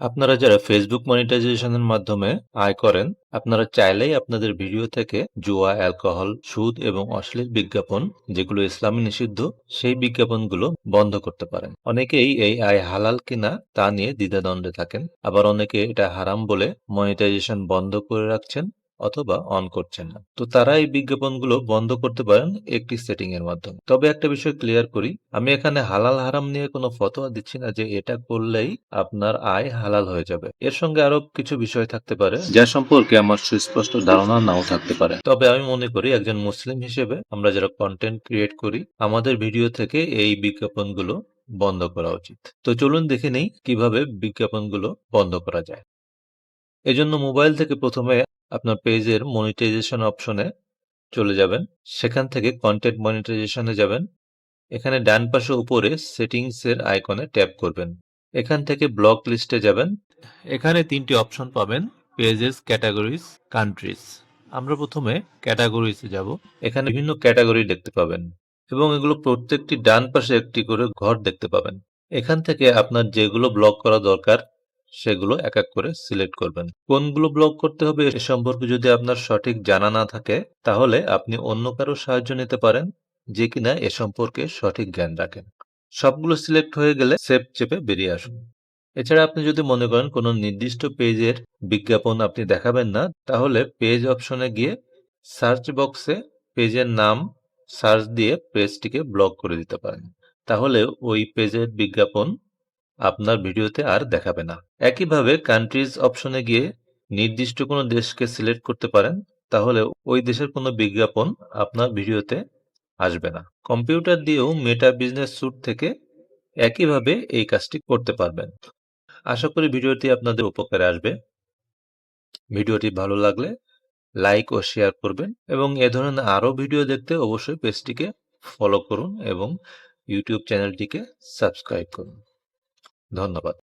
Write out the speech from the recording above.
আপনারা যারা ফেসবুক মনিটাইজেশনের মাধ্যমে আয় করেন, আপনারা চাইলেই আপনাদের ভিডিও থেকে জুয়া অ্যালকোহল সুদ এবং অশ্লীল বিজ্ঞাপন, যেগুলো ইসলামী নিষিদ্ধ, সেই বিজ্ঞাপনগুলো বন্ধ করতে পারেন। অনেকেই এই আয় হালাল কিনা তা নিয়ে দ্বিধাদ্বন্দ্বে থাকেন। আবার অনেকে এটা হারাম বলে মনিটাইজেশন বন্ধ করে রাখছেন। অথবা অন করছেন না। তো তারা এই বিজ্ঞাপনগুলো বন্ধ করতে পারেন একটি সেটিং এর মাধ্যমে। তবে একটা বিষয় ক্লিয়ার করি আমি এখানে হালাল হারাম নিয়ে কোনো ফতোয়া দিচ্ছি না যে এটা করলেই আপনার আয় হালাল হয়ে যাবে। এর সঙ্গে আরও কিছু বিষয় থাকতে পারে যা সম্পর্কে আমার সুস্পষ্ট ধারণা নাও থাকতে পারে। তবে আমি মনে করি একজন মুসলিম হিসেবে আমরা যারা কন্টেন্ট ক্রিয়েট করি আমাদের ভিডিও থেকে এই বিজ্ঞাপনগুলো বন্ধ করা উচিত। তো চলুন দেখে নেই কীভাবে বিজ্ঞাপনগুলো বন্ধ করা যায়। এজন্য মোবাইল থেকে প্রথমে আপনার পেজের মনিটাইজেশন অপশনে চলে যাবেন। সেখান থেকে কন্টেন্ট মনিটাইজেশনে যাবেন। এখানে ডান পাশে উপরে সেটিংস এর আইকনে ট্যাপ করবেন। এখান থেকে ব্লক লিস্টে যাবেন। এখানে তিনটি অপশন পাবেন পেজেস ক্যাটাগরিজ কান্ট্রিজ আমরা প্রথমে ক্যাটাগরিজে যাব। এখানে বিভিন্ন ক্যাটাগরি দেখতে পাবেন এবং এগুলো প্রত্যেকটি ডান পাশে একটি করে ঘর দেখতে পাবেন। এখান থেকে আপনার যেগুলো ব্লক করা দরকার সেগুলো এক এক করে সিলেক্ট করবেন। কোনগুলো ব্লক করতে হবে এ সম্পর্কে যদি আপনার সঠিক জানা না থাকে, তাহলে আপনি অন্য কারও সাহায্য নিতে পারেন যে কিনা এ সম্পর্কে সঠিক জ্ঞান রাখেন। সবগুলো সিলেক্ট হয়ে গেলে সেভ চেপে বেরিয়ে আসুন। এছাড়া আপনি যদি মনে করেন কোনো নির্দিষ্ট পেজের বিজ্ঞাপন আপনি দেখাবেন না, তাহলে পেজ অপশনে গিয়ে সার্চ বক্সে পেজের নাম সার্চ দিয়ে পেজটিকে ব্লক করে দিতে পারেন। তাহলে ওই পেজের বিজ্ঞাপন আপনার ভিডিওতে আর দেখাবে না। একইভাবে কান্ট্রিজ অপশনে গিয়ে নির্দিষ্ট কোনো দেশকে সিলেক্ট করতে পারেন, তাহলে ওই দেশের কোনো বিজ্ঞাপন আপনার ভিডিওতে আসবে না। কম্পিউটার দিয়েও মেটা বিজনেস স্যুট থেকে একইভাবে এই কাজটি করতে পারবেন। আশা করি ভিডিওটি আপনাদের উপকারে আসবে। ভিডিওটি ভালো লাগলে লাইক ও শেয়ার করবেন এবং এ ধরনের আরও ভিডিও দেখতে অবশ্যই পেজটিকে ফলো করুন এবং ইউটিউব চ্যানেলটিকে সাবস্ক্রাইব করুন। なんだか